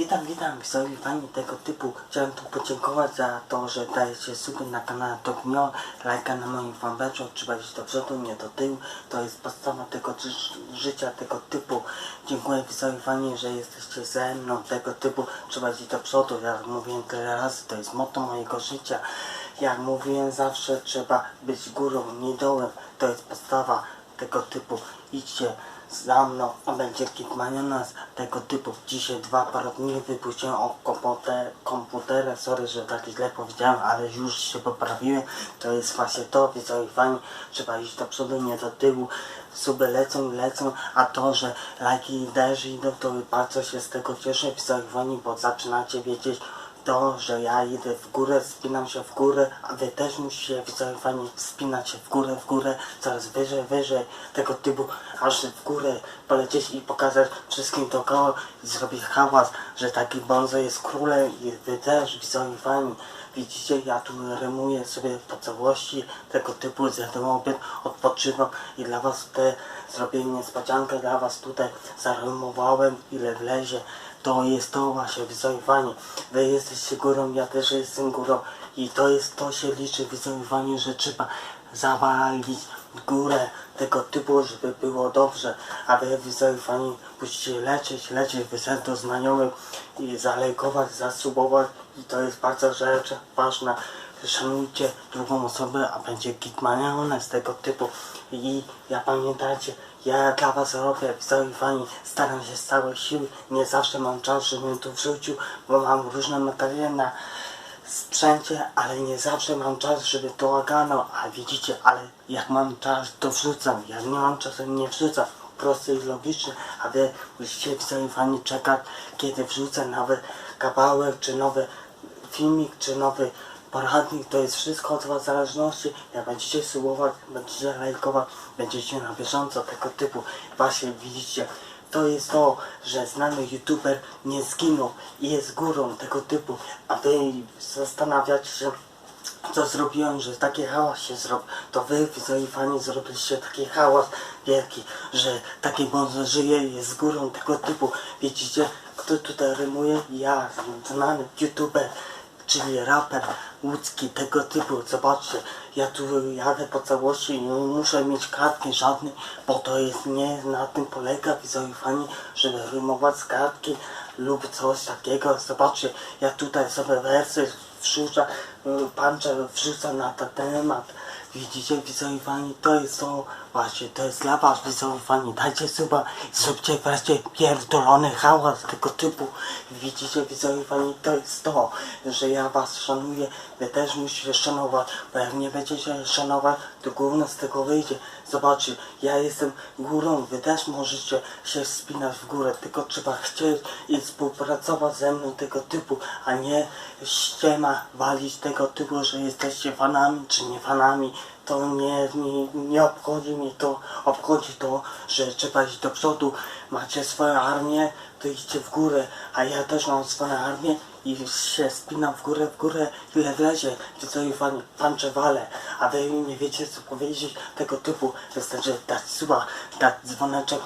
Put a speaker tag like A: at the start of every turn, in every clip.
A: Witam, witam, widzowie fani tego typu. Chciałem tu podziękować za to, że dajecie suby na kanale Top Mio, lajka na moim fanpage'u, trzeba iść do przodu, nie do tyłu. To jest podstawa tego ży- życia, tego typu. Dziękuję widzowie fani, że jesteście ze mną, tego typu. Trzeba iść do przodu, jak mówiłem tyle razy, to jest motto mojego życia. Jak mówiłem zawsze, trzeba być górą, nie dołem. To jest podstawa tego typu. Idźcie za mną, a będzie kitmanionas tego typu. Dzisiaj dwa parodnie wypuściłem o komputer, komputerę. Sorry, że tak źle powiedziałem, ale już się poprawiłem. To jest właśnie to, widzowie fani. Trzeba iść do przodu, nie do tyłu. Suby lecą, lecą, a to, że lajki też idą, to bardzo się z tego cieszę, widzowie fani, bo zaczynacie wiedzieć, to, że ja idę w górę, spinam się w górę, a wy też musicie, widzowie fani, wspinać się w górę, w górę, coraz wyżej, wyżej, tego typu, aż w górę polecieć i pokazać wszystkim dookoła i zrobić hałas, że taki Bonzo jest królem i wy też, widzowie. Widzicie, ja tu rymuję sobie po całości tego typu, zjadłem obiad, odpoczywam i dla was te zrobię niespodziankę, dla was tutaj zarymowałem ile wlezie. To jest to właśnie wyzorowanie. Wy jesteście górą, ja też jestem górą i to jest to się liczy wyzorowanie, że trzeba zawalić w górę tego typu, żeby było dobrze, a wy wyzorowani musicie lecieć, lecieć wysoko do znajomych i zalejkować, zasubować i to jest bardzo rzecz ważna. Szanujcie drugą osobę, a będzie gitmanione z tego typu i ja pamiętajcie, ja dla was robię, widzowie fani, staram się z całej siły, nie zawsze mam czas, żebym tu wrzucił, bo mam różne materiały na sprzęcie, ale nie zawsze mam czas, żeby to ogarnął, a widzicie, ale jak mam czas, to wrzucam, jak nie mam czasu, nie wrzucam, prosty i logiczny, a wy musicie widzowie fani czekać, kiedy wrzucę nowy kawałek, czy nowy filmik, czy nowy poradnik, to jest wszystko od was zależności, jak będziecie subować, będziecie lajkować, będziecie na bieżąco tego typu, właśnie widzicie, to jest to, że znany youtuber nie zginął i jest górą tego typu, a wy zastanawiacie się, co zrobiłem, że taki hałas się zrobił, to wy, widzowie fani, zrobiliście taki hałas wielki, że taki bonzo żyje i jest górą tego typu. Widzicie, kto tutaj rymuje? Ja, znany youtuber, czyli raper łódzki tego typu. Zobaczcie, ja tu jadę po całości i nie muszę mieć kartki żadnej, bo to jest nie na tym polega, fani, żeby rymować z kartki lub coś takiego. Zobaczcie, ja tutaj sobie wersy wrzucam, panczę wrzucam na ten temat. Widzicie, widzowie fani, to jest to właśnie, to jest dla was, widzowie fani. Dajcie suba, zróbcie wreszcie pierdolony hałas tego typu. Widzicie, widzowie fani, to jest to, że ja was szanuję, wy też musicie szanować, bo jak nie będziecie szanować, to gówno z tego wyjdzie. Zobaczcie, ja jestem górą, wy też możecie się wspinać w górę, tylko trzeba chcieć i współpracować ze mną tego typu, a nie ściema walić tego typu, że jesteście fanami czy nie fanami. To nie, nie, nie obchodzi mnie to, obchodzi to, że trzeba iść do przodu, macie swoją armię, to idźcie w górę, a ja też mam swoją armię i się spinam w górę, w górę, ile wlezie, czy co i fan, pancze wale, a wy nie wiecie co powiedzieć tego typu, wystarczy dać suba, dać dzwoneczek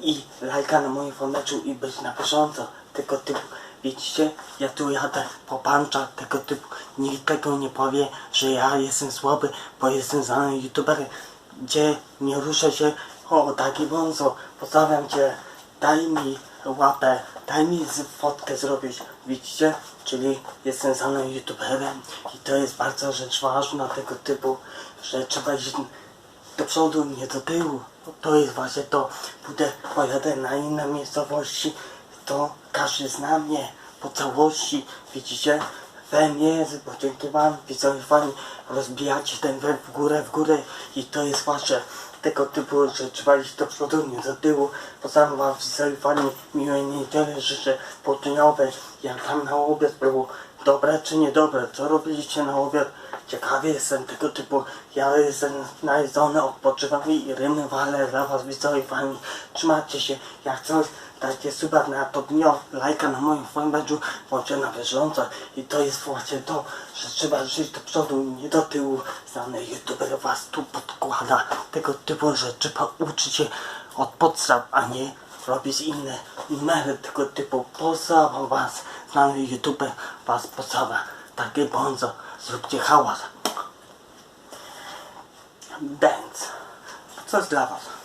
A: i lajka na moim foneczu i być na bieżąco tego typu. Widzicie, ja tu jadę po panczach tego typu. Nikt tego nie powie, że ja jestem słaby, bo jestem znany youtuberem, gdzie nie ruszę się. O, taki bonzo, pozdrawiam cię, daj mi łapę, daj mi fotkę zrobić. Widzicie, czyli jestem znanym youtuberem i to jest bardzo rzecz ważna tego typu, że trzeba iść do przodu, nie do tyłu. To jest właśnie to. Pójdę, pojadę na inne miejscowości, to każdy zna mnie po całości. Widzicie? We mnie bo dzięki wam, widzowie fani, rozbijacie ten web w górę, w górę i to jest właśnie tego typu, że trzeba iść do przodu, nie do tyłu. Pozdrawiam wam, widzowie fani, miłej niedzieli, życzę południowej, jak tam na obiad było dobre czy niedobre, co robiliście na obiad? Ciekawy jestem tego typu, ja jestem najedzony, odpoczywam i rymy wale dla was widzowie fani. Trzymajcie się, jak coś, dajcie suba na to dnio, lajka na moim fanpage'u, bądźcie na bieżąco. I to jest właśnie to, że trzeba żyć do przodu, nie do tyłu. Znany youtuber was tu podkłada tego typu, trzeba uczyć się od podstaw, a nie robić inne numery tego typu. Poza was znany YouTube was postawa takie bądź zróbcie hałas. Dance. Coś dla was